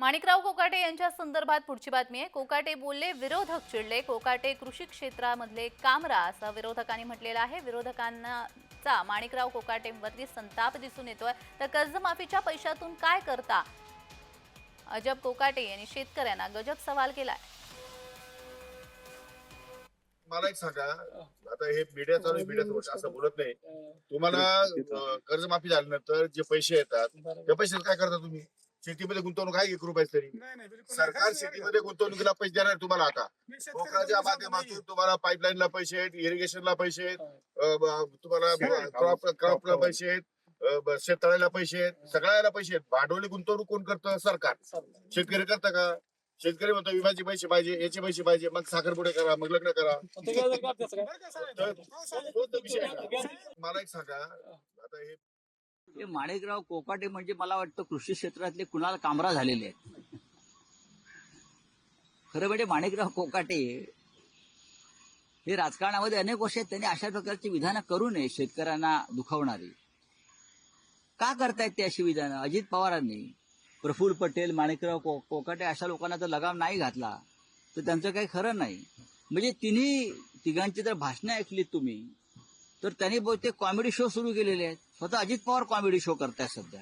माणिकराव कोकाटे यांच्या संदर्भात पुढची बातमी आहे. कोकाटे बोलले विरोधक चिडले. कोकाटे कृषी क्षेत्रामधले कामरा असं विरोधकांनी म्हटलेलं आहे. विरोधकांचा माणिकराव कोकाटेंवरती संताप दिसून येतोय. तर कर्जमाफीच्या पैशातून काय करता? अजब कोकाटे यांनी शेतकऱ्यांना गजब सवाल केलाय. मला एक सांगा. आता हे मीडिया चालू मीडिया असं बोलत नाही. तुम्हाला अं, कर्जमाफी झाल्यानंतर जे पैसे येतात त्या पैशात काय करता तुम्ही? शेतीमध्ये गुंतवणूक आहे एक रुपयाची तरी नाही नाही बिलकुल सरकार नाही. शेतीमध्ये गुंतवणुकीला पैसे देणार आहे तुम्हाला आता मी शेतकरी पोखराच्या माध्यमातून. तुम्हाला पाईपलाईनला पैसे आहेत इरिगेशनला पैसे आहेत हो. अं, ब- तुम्हाला. क्रॉप क्रॉपला पैसे आहेत अं, ब- शेततळ्याला पैसे आहेत सगळ्याला पैसे आहेत भांडवली गुंतवणूक कोण करतं सरकार. शेतकरी करतं का शेतकरी म्हणतो विम्याचे पैसे पाहिजे याचे पैसे पाहिजे मग साखरपुडे करा मग लग्न करा बरं का साहेब? तर- हो, साहेब. तो तो विषय आहे. मला एक सांगा आता हे हे माणिकराव कोकाटे म्हणजे मला वाटतं कृषी क्षेत्रातले कुणाला कामरा झालेले आहेत. खरं म्हणजे माणिकराव कोकाटे हे राजकारणामध्ये अनेक वर्ष आहेत. त्यांनी अशा प्रकारची विधानं करू नये शेतकऱ्यांना दुखावणारी. का करतायत ते अशी विधानं? अजित पवारांनी. प्रफुल्ल पटेल माणिकराव को- कोकाटे अशा लोकांना जर लगाम नाही घातला तर त्यांचं काही खरं नाही. म्हणजे तिन्ही तिघांची जर भाषणं ऐकलीत तुम्ही. तर त्यांनी बहुतेक कॉमेडी शो सुरू केलेले आहेत. स्वतः अजित पवार कॉमेडी शो करतायत सध्या.